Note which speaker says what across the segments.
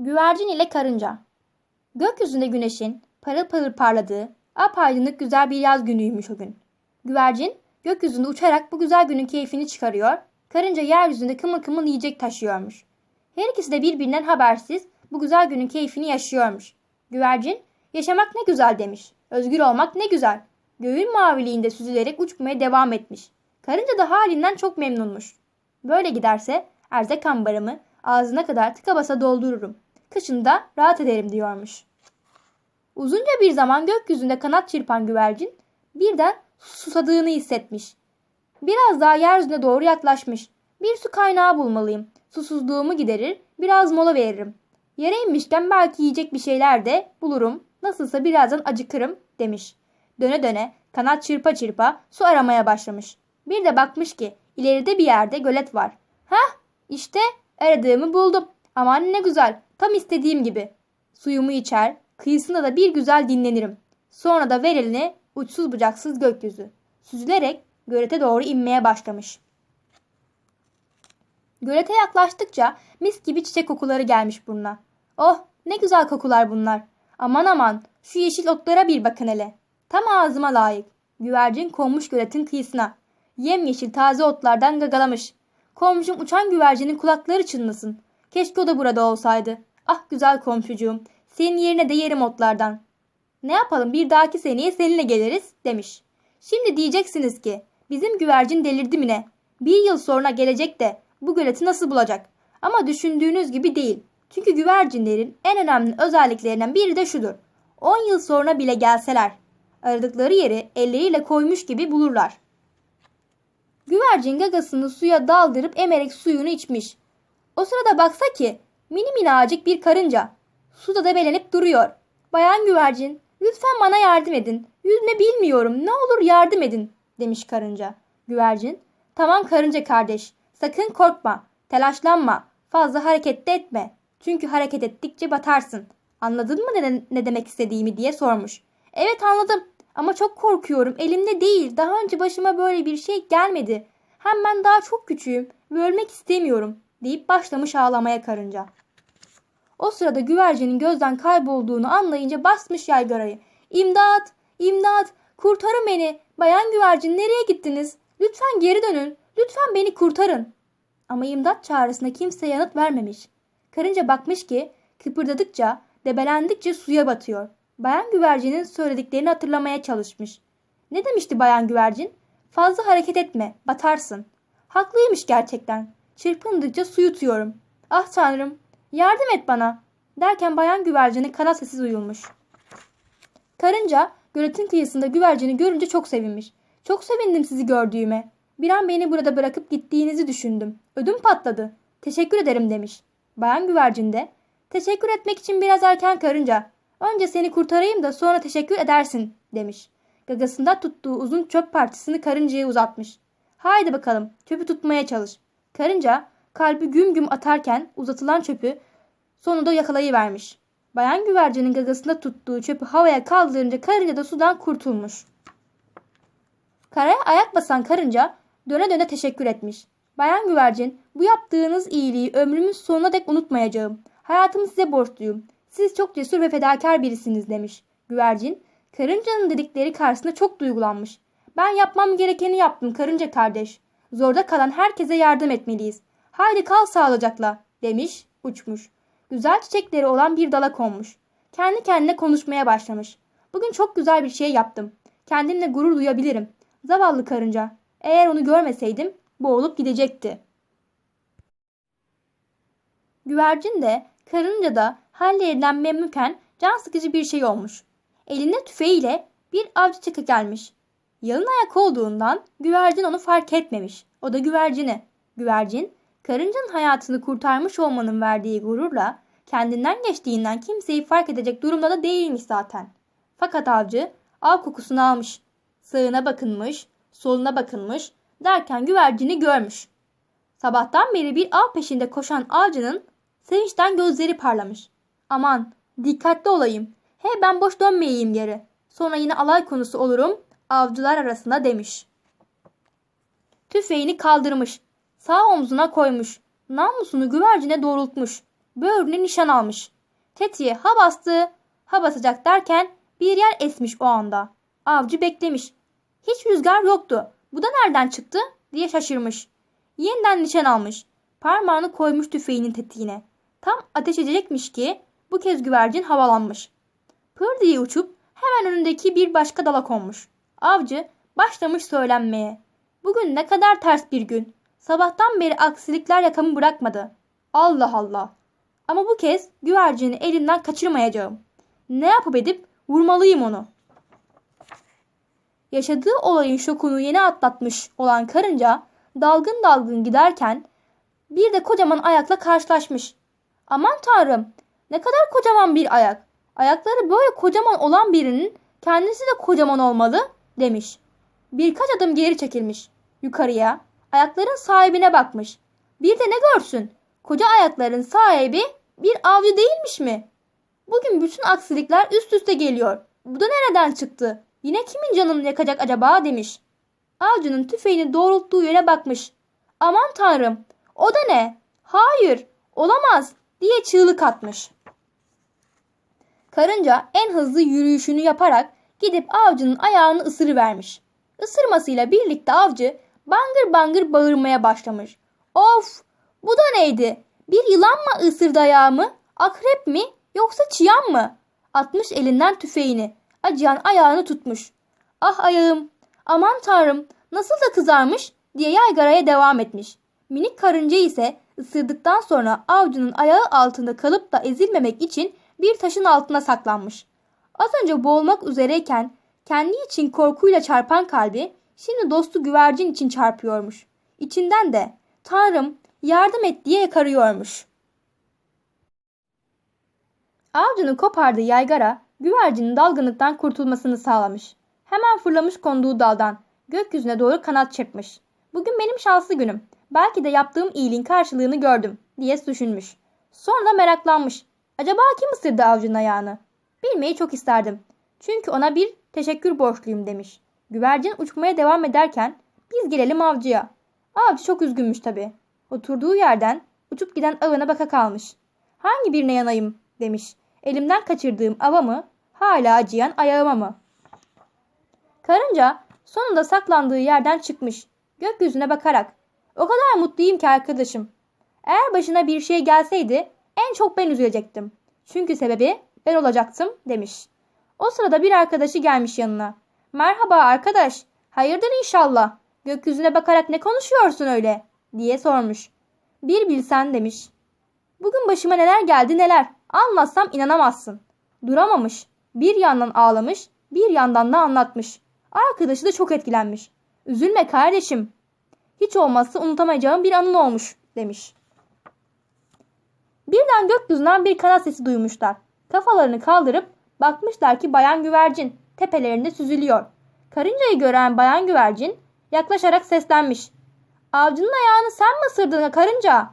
Speaker 1: Güvercin ile karınca. Gökyüzünde güneşin parıl parıl parladığı apaydınlık güzel bir yaz günüymüş o gün. Güvercin gökyüzünde uçarak bu güzel günün keyfini çıkarıyor, karınca yeryüzünde kımıl kımıl yiyecek taşıyormuş. Her ikisi de birbirinden habersiz bu güzel günün keyfini yaşıyormuş. Güvercin, yaşamak ne güzel demiş. Özgür olmak ne güzel. Göğün maviliğinde süzülerek uçmaya devam etmiş. Karınca da halinden çok memnunmuş. Böyle giderse erzak ambarımı ağzına kadar tıka basa doldururum. Kışında rahat ederim diyormuş. Uzunca bir zaman gökyüzünde kanat çırpan güvercin birden susadığını hissetmiş. Biraz daha yeryüzüne doğru yaklaşmış. Bir su kaynağı bulmalıyım. Susuzluğumu giderir, biraz mola veririm. Yere inmişken belki yiyecek bir şeyler de bulurum. Nasılsa birazdan acıkırım demiş. Döne döne kanat çırpa çırpa su aramaya başlamış. Bir de bakmış ki ileride bir yerde gölet var. Hah işte aradığımı buldum. Aman ne güzel tam istediğim gibi. Suyumu içer kıyısında da bir güzel dinlenirim. Sonra da ver elini uçsuz bucaksız gökyüzü. Süzülerek gölete doğru inmeye başlamış. Gölete yaklaştıkça mis gibi çiçek kokuları gelmiş burnuna. Oh ne güzel kokular bunlar. Aman aman şu yeşil otlara bir bakın hele. Tam ağzıma layık. Güvercin konmuş göletin kıyısına. Yemyeşil taze otlardan gagalamış. Komşum uçan güvercinin kulakları çınlasın. Keşke o da burada olsaydı. Ah güzel komşucuğum. Senin yerine de yerim otlardan. Ne yapalım bir dahaki seneye seninle geliriz demiş. Şimdi diyeceksiniz ki bizim güvercin delirdi mi ne? Bir yıl sonra gelecek de bu göleti nasıl bulacak? Ama düşündüğünüz gibi değil. Çünkü güvercinlerin en önemli özelliklerinden biri de şudur. 10 yıl sonra bile gelseler aradıkları yeri elleriyle koymuş gibi bulurlar. Güvercin gagasını suya daldırıp emerek suyunu içmiş. O sırada baksa ki mini minacık bir karınca suda debelenip duruyor. Bayan güvercin lütfen bana yardım edin. Yüzme bilmiyorum ne olur yardım edin demiş karınca. Güvercin tamam karınca kardeş sakın korkma telaşlanma fazla hareket de etme. Çünkü hareket ettikçe batarsın. Anladın mı ne, ne demek istediğimi diye sormuş. Evet anladım ama çok korkuyorum elimde değil daha önce başıma böyle bir şey gelmedi. Hem ben daha çok küçüğüm ve ölmek istemiyorum deyip başlamış ağlamaya karınca. O sırada güvercinin gözden kaybolduğunu anlayınca basmış yaygarayı. İmdat! İmdat! Kurtarın beni! Bayan güvercin nereye gittiniz? Lütfen geri dönün. Lütfen beni kurtarın. Ama imdat çağrısına kimse yanıt vermemiş. Karınca bakmış ki kıpırdadıkça, debelendikçe suya batıyor. Bayan güvercinin söylediklerini hatırlamaya çalışmış. Ne demişti bayan güvercin? Fazla hareket etme, batarsın. Haklıymış gerçekten. Çırpındıkça su yutuyorum. Ah tanrım, yardım et bana. Derken bayan güvercinin kanat sessiz uyulmuş. Karınca göletin kıyısında güvercini görünce çok sevinmiş. Çok sevindim sizi gördüğüme. Bir an beni burada bırakıp gittiğinizi düşündüm. Ödüm patladı. Teşekkür ederim demiş. Bayan güvercin de teşekkür etmek için biraz erken karınca. Önce seni kurtarayım da sonra teşekkür edersin demiş. Gagasında tuttuğu uzun çöp partisini karıncaya uzatmış. Haydi bakalım çöpü tutmaya çalış. Karınca kalbi güm güm atarken uzatılan çöpü sonunda yakalayıvermiş. Bayan güvercinin gagasında tuttuğu çöpü havaya kaldırınca karınca da sudan kurtulmuş. Karaya ayak basan karınca döne döne teşekkür etmiş. Bayan güvercin bu yaptığınız iyiliği ömrümün sonuna dek unutmayacağım. Hayatımı size borçluyum. Siz çok cesur ve fedakar birisiniz demiş. Güvercin karıncanın dedikleri karşısında çok duygulanmış. Ben yapmam gerekeni yaptım karınca kardeş. Zorda kalan herkese yardım etmeliyiz. Haydi kal sağlıcakla demiş uçmuş. Güzel çiçekleri olan bir dala konmuş. Kendi kendine konuşmaya başlamış. Bugün çok güzel bir şey yaptım. Kendimle gurur duyabilirim. Zavallı karınca. Eğer onu görmeseydim boğulup gidecekti. Güvercin de karınca da hallerinden memnunken can sıkıcı bir şey olmuş. Elinde tüfeğiyle bir avcı çıkı gelmiş. Yalın ayak olduğundan güvercin onu fark etmemiş. O da güvercini. Güvercin karıncanın hayatını kurtarmış olmanın verdiği gururla kendinden geçtiğinden kimseyi fark edecek durumda da değilmiş zaten. Fakat avcı av kokusunu almış. Sağına bakınmış, soluna bakınmış derken güvercini görmüş. Sabahtan beri bir av peşinde koşan avcının sevinçten gözleri parlamış. Aman dikkatli olayım. He ben boş dönmeyeyim geri. Sonra yine alay konusu olurum avcılar arasında demiş. Tüfeğini kaldırmış. Sağ omzuna koymuş. Namlusunu güvercine doğrultmuş. böğrüne nişan almış. Tetiğe ha bastı, ha basacak derken bir yer esmiş o anda. Avcı beklemiş. Hiç rüzgar yoktu. Bu da nereden çıktı diye şaşırmış. Yeniden nişan almış. Parmağını koymuş tüfeğinin tetiğine. Tam ateş edecekmiş ki bu kez güvercin havalanmış. Pır diye uçup hemen önündeki bir başka dala konmuş. Avcı başlamış söylenmeye. Bugün ne kadar ters bir gün. Sabahtan beri aksilikler yakamı bırakmadı. Allah Allah. Ama bu kez güvercini elimden kaçırmayacağım. Ne yapıp edip vurmalıyım onu. Yaşadığı olayın şokunu yeni atlatmış olan karınca dalgın dalgın giderken bir de kocaman ayakla karşılaşmış. Aman tanrım ne kadar kocaman bir ayak. Ayakları böyle kocaman olan birinin kendisi de kocaman olmalı demiş. Birkaç adım geri çekilmiş. Yukarıya ayakların sahibine bakmış. Bir de ne görsün? Koca ayakların sahibi bir avcı değilmiş mi? Bugün bütün aksilikler üst üste geliyor. Bu da nereden çıktı? Yine kimin canını yakacak acaba demiş. Avcının tüfeğini doğrulttuğu yöne bakmış. Aman tanrım o da ne? Hayır olamaz diye çığlık atmış. Karınca en hızlı yürüyüşünü yaparak gidip avcının ayağını ısırıvermiş. Isırmasıyla birlikte avcı bangır bangır bağırmaya başlamış. Of bu da neydi? Bir yılan mı ısırdı ayağımı? Akrep mi? Yoksa çıyan mı? Atmış elinden tüfeğini. Acıyan ayağını tutmuş. Ah ayağım. Aman tanrım. Nasıl da kızarmış diye yaygaraya devam etmiş. Minik karınca ise ısırdıktan sonra avcının ayağı altında kalıp da ezilmemek için bir taşın altına saklanmış. Az önce boğulmak üzereyken kendi için korkuyla çarpan kalbi şimdi dostu güvercin için çarpıyormuş. İçinden de Tanrım yardım et diye yakarıyormuş. Avcının kopardığı yaygara güvercinin dalgınlıktan kurtulmasını sağlamış. Hemen fırlamış konduğu daldan gökyüzüne doğru kanat çırpmış. Bugün benim şanslı günüm. Belki de yaptığım iyiliğin karşılığını gördüm diye düşünmüş. Sonra meraklanmış. Acaba kim ısırdı avcının ayağını? Bilmeyi çok isterdim. Çünkü ona bir teşekkür borçluyum demiş. Güvercin uçmaya devam ederken biz gelelim avcıya. Avcı çok üzgünmüş tabii. Oturduğu yerden uçup giden avına baka kalmış. Hangi birine yanayım demiş. Elimden kaçırdığım ava mı? Hala acıyan ayağıma mı? Karınca sonunda saklandığı yerden çıkmış. Gökyüzüne bakarak. O kadar mutluyum ki arkadaşım. Eğer başına bir şey gelseydi en çok ben üzülecektim. Çünkü sebebi ben olacaktım demiş. O sırada bir arkadaşı gelmiş yanına. Merhaba arkadaş. Hayırdır inşallah. Gökyüzüne bakarak ne konuşuyorsun öyle? diye sormuş. Bir bilsen demiş. Bugün başıma neler geldi neler. Anlatsam inanamazsın. Duramamış. Bir yandan ağlamış, bir yandan da anlatmış. Arkadaşı da çok etkilenmiş. Üzülme kardeşim. Hiç olmazsa unutamayacağım bir anın olmuş demiş. Birden gökyüzünden bir kanat sesi duymuşlar. Kafalarını kaldırıp bakmışlar ki bayan güvercin tepelerinde süzülüyor. Karıncayı gören bayan güvercin yaklaşarak seslenmiş. Avcının ayağını sen mi ısırdın karınca?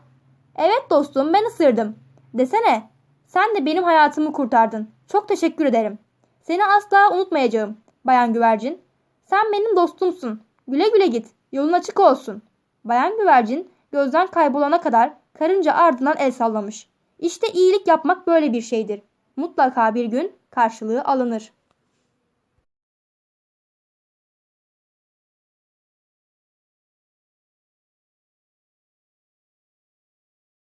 Speaker 1: Evet dostum ben ısırdım. Desene sen de benim hayatımı kurtardın. Çok teşekkür ederim. Seni asla unutmayacağım bayan güvercin. Sen benim dostumsun. Güle güle git. Yolun açık olsun. Bayan güvercin gözden kaybolana kadar karınca ardından el sallamış. İşte iyilik yapmak böyle bir şeydir. Mutlaka bir gün karşılığı alınır.